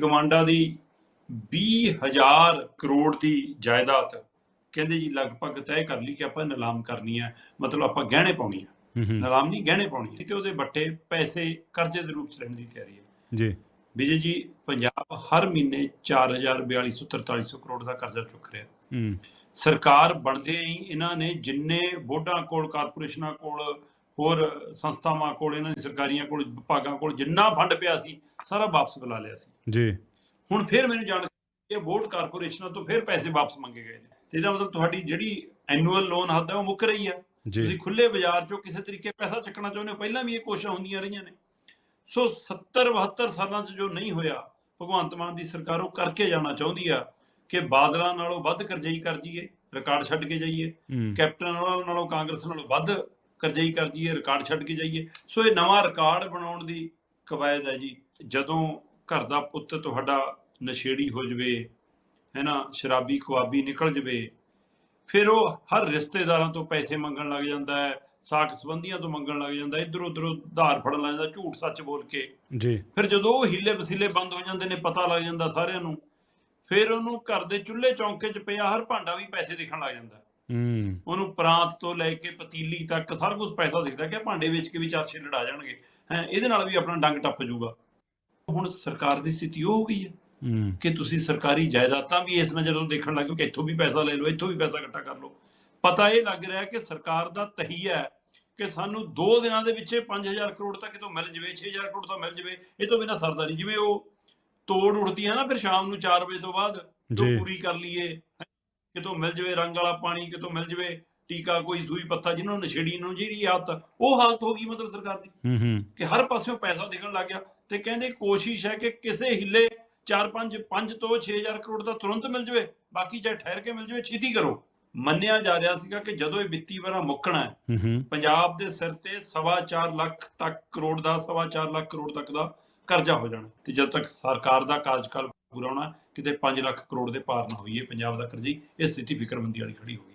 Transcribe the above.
ਗਵਾਂਡਾ ਦੀ 20000 ਕਰੋੜ ਦੀ ਜਾਇਦਾਦ ਕਹਿੰਦੇ ਜੀ ਲਗਭਗ ਤੈਅ ਕਰ ਲਈ ਕਿ ਆਪਾਂ ਨਿਲਾਮ ਕਰਨੀ ਹੈ ਮਤਲਬ ਆਪਾਂ ਗਹਿਣੇ ਪਾਉਣੀ ਹੈ। ਨਿਲਾਮ ਨਹੀਂ ਗਹਿਣੇ ਪਾਉਣੀ ਹੈ। ਤੇ ਉਹਦੇ ਵੱਟੇ ਪੈਸੇ ਕਰਜ਼ੇ ਦੇ ਰੂਪ ਚ ਲੈਣ ਦੀ ਤਿਆਰੀ ਹੈ। ਜੀ। ਵਿਜੇ ਜੀ ਪੰਜਾਬ ਹਰ ਮਹੀਨੇ 4000 4200 4300 ਕਰੋੜ ਦਾ ਕਰਜ਼ਾ ਚੁੱਕ ਰਿਹਾ ਹੂੰ। ਸਰਕਾਰ ਬਣਦੇ ਹੀ ਇਹਨਾਂ ਨੇ ਜਿੰਨੇ ਬੋਰਡਾਂ ਕੋਲ ਕਾਰਪੋਰੇਸ਼ਨਾਂ ਕੋਲ ਹੋਰ ਸੰਸਥਾਵਾਂ ਕੋਲ ਇਹਨਾਂ ਦੀ ਸਰਕਾਰੀਆਂ ਕੋਲ ਵਿਭਾਗਾਂ ਕੋਲ ਜਿੰਨਾ ਫੰਡ ਪਿਆ ਸੀ ਸਾਰਾ ਵਾਪਸ ਬੁਲਾ ਲਿਆ ਸੀ। ਜੀ। ਹੁਣ ਫਿਰ ਮੈਨੂੰ ਜਾਣ ਇਹ ਬੋਰਡ ਕਾਰਪੋਰੇਸ਼ਨਾਂ ਤੋਂ ਫਿਰ ਪੈਸੇ ਵਾਪਸ ਮੰਗੇ ਗਏ ਨੇ। ਤੇ ਇਹਦਾ ਮਤਲਬ ਤੁਹਾਡੀ ਜਿਹੜੀ ਐਨੂਅਲ ਲੋਨ ਹੱਦ ਹੈ ਉਹ ਮੁੱਕ ਰਹੀ ਹੈ। ਤੁਸੀਂ ਖੁੱਲੇ ਬਾਜ਼ਾਰ ਚੋਂ ਕਿਸੇ ਤਰੀਕੇ ਪੈਸਾ ਚੱਕਣਾ ਚਾਹੁੰਦੇ ਹੋ ਪਹਿਲਾਂ ਵੀ ਇਹ ਕੋਸ਼ਿਸ਼ਾਂ ਹੁੰਦੀਆਂ ਰਹੀਆਂ ਨੇ। ਸੋ 70 72 ਸਾਲਾਂ 'ਚ ਜੋ ਨਹੀਂ ਹੋਇਆ ਭਗਵੰਤ ਮਾਨ ਦੀ ਸਰਕਾਰ ਉਹ ਕਰਕੇ ਜਾਣਾ ਚਾਹੁੰਦੀ ਆ ਕਿ ਬਾਦਲਾਂ ਨਾਲੋਂ ਵੱਧ ਕਰਜ਼ਈ ਕਰ ਜੀਏ ਰਿਕਾਰਡ ਛੱਡ ਕੇ ਜਾਈਏ ਕੈਪਟਨ ਨਾਲੋਂ ਕਾਂਗਰਸ ਨਾਲੋਂ ਵੱਧ ਕਰਜ਼ਈ ਕਰ ਜੀਏ ਰਿਕਾਰਡ ਛੱਡ ਕੇ ਜਾਈਏ। ਸੋ ਇਹ ਨਵਾਂ ਰਿਕਾਰਡ ਬਣਾਉਣ ਦੀ ਕਵਾਇਦ ਹੈ ਜੀ। ਜਦੋਂ ਘਰ ਦਾ ਪੁੱਤ ਤੁਹਾਡਾ ਨਸ਼ੇੜੀ ਹੋ ਜਵੇ ਹੈ ਨਾ ਸ਼ਰਾਬੀ ਕਵਾਬੀ ਨਿਕਲ ਜਵੇ ਫਿਰ ਉਹ ਹਰ ਰਿਸ਼ਤੇਦਾਰਾਂ ਤੋਂ ਪੈਸੇ ਮੰਗਣ ਲੱਗ ਜਾਂਦਾ ਹੈ ਸਾਕ ਸੰਬੰਧੀਆਂ ਤੋਂ ਮੰਗਣ ਲੱਗ ਜਾਂਦਾ ਇਧਰ ਉਧਰੋਂ ਧਾਰ ਫੜਨ ਲੱਗ ਜਾਂਦਾ ਝੂਠ ਸੱਚ ਬੋਲ ਕੇ। ਜੀ। ਫਿਰ ਜਦੋਂ ਉਹ ਹੀਲੇ ਵਸੀਲੇ ਬੰਦ ਹੋ ਜਾਂਦੇ ਨੇ ਪਤਾ ਲੱਗ ਜਾਂਦਾ ਸਾਰਿਆਂ ਨੂੰ ਫਿਰ ਉਹਨੂੰ ਘਰ ਦੇ ਚੁੱਲ੍ਹੇ ਚੌਂਕੇ 'ਚ ਪਿਆ ਹਰ ਭਾਂਡਾ ਵੀ ਪੈਸੇ ਦਿਖਣ ਲੱਗ ਜਾਂਦਾ। ਹੂੰ। ਉਹਨੂੰ ਪ੍ਰਾਂਤ ਤੋਂ ਲੈ ਕੇ ਪਤੀਲੀ ਤੱਕ ਸਾਰਾ ਕੁਝ ਪੈਸਾ ਦਿਖਦਾ ਕਿ ਭਾਂਡੇ ਵੇਚ ਕੇ ਵੀ ਚਾਰਸ਼ੇ ਲੜਾ ਜਾਣਗੇ। ਹੈ ਇਹਦੇ ਨਾਲ ਵੀ ਆਪਣਾ ਡੰਗ ਟੱਪ ਜਾਊਗਾ। ਹੁਣ ਸਰਕਾਰ ਦੀ ਸਥਿਤੀ ਉਹ ਹੋ ਗਈ ਹੈ ਕਿ ਤੁਸੀਂ ਸਰਕਾਰੀ ਜਾਇਦਾਦਾਂ ਵੀ ਇਸ ਨਜ਼ਰ ਤੋਂ ਦੇਖਣ ਲੱਗ ਕਿ ਇੱਥੋਂ ਵੀ ਪੈਸਾ ਲੈ ਲਓ ਇੱਥੋਂ ਵੀ ਪੈਸਾ ਇਕੱਠਾ ਕਰ ਲਓ। ਪਤਾ ਇਹ ਲੱਗ ਰਿਹਾ ਕਿ ਸਰਕਾਰ ਦਾ ਤਹੀਆ ਹੈ ਕਿ ਸਾਨੂੰ 2 ਦਿਨਾਂ ਦੇ ਵਿੱਚ 5000 ਕਰੋੜ ਤੱਕ ਕਿਤੋਂ ਮਿਲ ਜਵੇ 6000 ਕਰੋੜ ਤਾਂ ਮਿਲ ਜਵੇ ਇਹ ਤੋਂ ਬਿਨਾ ਸਰਦਾ ਨਹੀਂ। ਜਿਵੇਂ ਉਹ ਤੋੜ ਉੱਠਦੀ ਹੈ ਨਾ ਫਿਰ ਸ਼ਾਮ ਨੂੰ 4 ਵਜੇ ਤੋਂ ਬਾਅਦ ਤੋਂ ਜੀ ਪੂਰੀ ਕਰ ਲਈਏ। ਕਿਤੋਂ ਮਿਲ ਜਵੇ ਰੰਗ ਵਾਲਾ ਪਾਣੀ ਕਿਤੋਂ ਮਿਲ ਜਵੇ ਟੀਕਾ ਕੋਈ ਸੂਈ ਪੱਤਾ ਜਿਹਨਾਂ ਨਸ਼ੇੜੀ ਨੂੰ ਜਿਹੜੀ ਆਦਤ ਉਹ ਹਾਲਤ ਹੋ ਗਈ ਮਤਲਬ ਸਰਕਾਰ ਦੀ। ਹੂੰ ਹੂੰ। ਕਿ ਹਰ ਪਾਸਿਓਂ ਪੈਸਾ ਦਿਖਣ ਲੱਗ ਗਿਆ ਤੇ ਕਹਿੰਦੇ ਕੋਸ਼ਿਸ਼ ਹੈ ਕਿ ਕਿਸੇ ਹਿੱਲੇ 4 5 5 ਤੋਂ 6000 ਕਰੋੜ ਦਾ ਤੁਰੰਤ ਮਿਲ ਜਵੇ ਬਾਕੀ ਜੇ ਠਹਿਰ ਕੇ ਮਿਲ ਜਵੇ ਛੇਤੀ ਕਰੋ। ਮੰਨਿਆ ਜਾ ਰਿਹਾ ਸੀਗਾ ਕਿ ਜਦੋਂ ਇਹ ਵਿੱਤੀ ਵਰਾ ਮੁੱਕਣਾ ਹੈ ਪੰਜਾਬ ਦੇ ਸਿਰ ਤੇ ਸਵਾ ਚਾਰ ਲੱਖ ਤੱਕ ਕਰੋੜ ਦਾ ਸਵਾ ਚਾਰ ਲੱਖ ਕਰੋੜ ਤੱਕ ਦਾ ਕਰਜ਼ਾ ਹੋ ਜਾਣਾ ਤੇ ਜਦ ਤੱਕ ਸਰਕਾਰ ਦਾ ਕਾਰਜਕਾਲ ਪੂਰਾ ਹੋਣਾ, ਕਿਤੇ 5 ਲੱਖ ਕਰੋੜ ਦੇ ਪਾਰ ਨਾ ਹੋਈਏ, ਪੰਜਾਬ ਦਾ ਕਰਜ਼ੀ ਇਹ ਸਥਿਤੀ ਫਿਕਰਮੰਦੀ ਵਾਲੀ ਖੜੀ ਹੋਈ ਹੈ।